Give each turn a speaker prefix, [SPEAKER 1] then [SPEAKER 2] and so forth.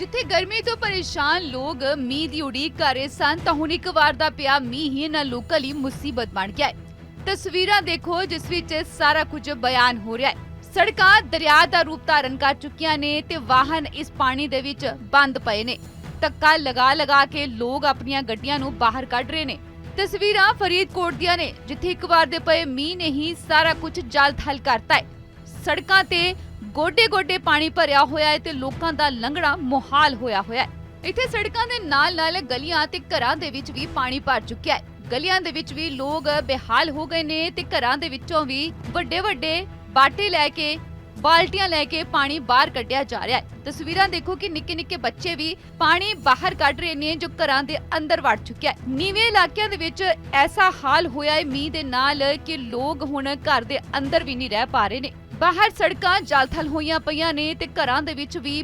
[SPEAKER 1] ਜਿੱਥੇ ਗਰਮੀ ਤੋਂ ਪਰੇਸ਼ਾਨ ਲੋਕ ਮੀਂਹ ਦੀ ਉਡੀਕ ਕਰ ਰਹੇ ਸਨ, ਤਾਂ ਹੁਣ ਇੱਕ ਵਾਰ ਦਾ ਪਿਆ ਮੀਂਹ ਹੀ ਇਹਨਾਂ ਲੋਕਾਂ ਲਈ ਮੁਸੀਬਤ ਬਣ ਗਿਆ ਹੈ। ਤਸਵੀਰਾਂ ਦੇਖੋ, ਜਿਸ ਵਿੱਚ ਸਾਰਾ ਕੁਝ ਬਿਆਨ ਹੋ ਰਿਹਾ ਹੈ। ਸੜਕਾਂ ਦਰਿਆ ਦਾ ਰੂਪ ਧਾਰਨ ਕਰ ਚੁੱਕੀਆਂ ਨੇ ਤੇ ਵਾਹਨ ਇਸ ਪਾਣੀ ਦੇ ਵਿੱਚ ਬੰਦ ਪਏ ਨੇ। ਧੱਕਾ ਲਗਾ ਲਗਾ ਕੇ ਲੋਕ ਆਪਣੀਆਂ ਗੱਡੀਆਂ ਨੂੰ ਬਾਹਰ ਕੱਢ ਰਹੇ ਨੇ। ਤਸਵੀਰਾਂ ਫਰੀਦਕੋਟ ਦੀਆਂ ਨੇ, ਜਿੱਥੇ ਇੱਕ ਵਾਰ ਦੇ ਪਏ ਮੀਂਹ ਨੇ ਹੀ ਸਾਰਾ ਕੁਝ ਜਲ ਥਲ ਕਰਤਾ ਹੈ। ਸੜਕਾਂ ਤੇ ਗੋਡੇ-ਗੋਡੇ ਪਾਣੀ ਭਰਿਆ ਹੋਇਆ ਹੈ ਤੇ ਲੋਕਾਂ ਦਾ ਲੰਘਣਾ ਮੁਹਾਲ ਹੋਇਆ ਹੋਇਆ ਹੈ। ਇੱਥੇ ਸੜਕਾਂ ਦੇ ਨਾਲ-ਨਾਲ ਗਲੀਆਂ ਤੇ ਘਰਾਂ ਦੇ ਵਿੱਚ ਵੀ ਪਾਣੀ ਭਰ ਚੁੱਕਿਆ ਹੈ। ਗਲੀਆਂ ਦੇ ਵਿੱਚ ਵੀ ਲੋਕ ਬੇਹਾਲ ਹੋ ਗਏ ਨੇ ਤੇ ਘਰਾਂ ਦੇ ਵਿੱਚੋਂ ਵੀ ਵੱਡੇ-ਵੱਡੇ ਬਾਟੇ ਲੈ ਕੇ, ਬਾਲਟੀਆਂ ਲੈ ਕੇ ਪਾਣੀ ਬਾਹਰ ਕੱਢਿਆ ਜਾ ਰਿਹਾ ਹੈ। ਤਸਵੀਰਾਂ ਦੇਖੋ ਕਿ ਨਿੱਕੇ-ਨਿੱਕੇ ਬੱਚੇ ਵੀ ਪਾਣੀ ਬਾਹਰ ਕੱਢ ਰਹੇ ਨੇ ਜੋ ਘਰਾਂ ਦੇ ਅੰਦਰ ਵੜ ਚੁੱਕਿਆ ਹੈ। ਨੀਵੇਂ ਇਲਾਕਿਆਂ ਦੇ ਵਿੱਚ ਐਸਾ ਹਾਲ ਹੋਇਆ ਹੈ ਮੀਂਹ ਦੇ ਨਾਲ ਕਿ ਲੋਕ ਹੁਣ ਘਰ ਦੇ ਅੰਦਰ ਵੀ ਨਹੀਂ ਰਹਿ ਪਾ ਰਹੇ ਨੇ। ਬਾਹਰ ਸੜਕਾਂ ਜਲਥਲ ਹੋਈਆਂ ਪਈਆਂ ਨੇ ਤੇ ਘਰਾਂ ਦੇ ਵਿੱਚ ਵੀ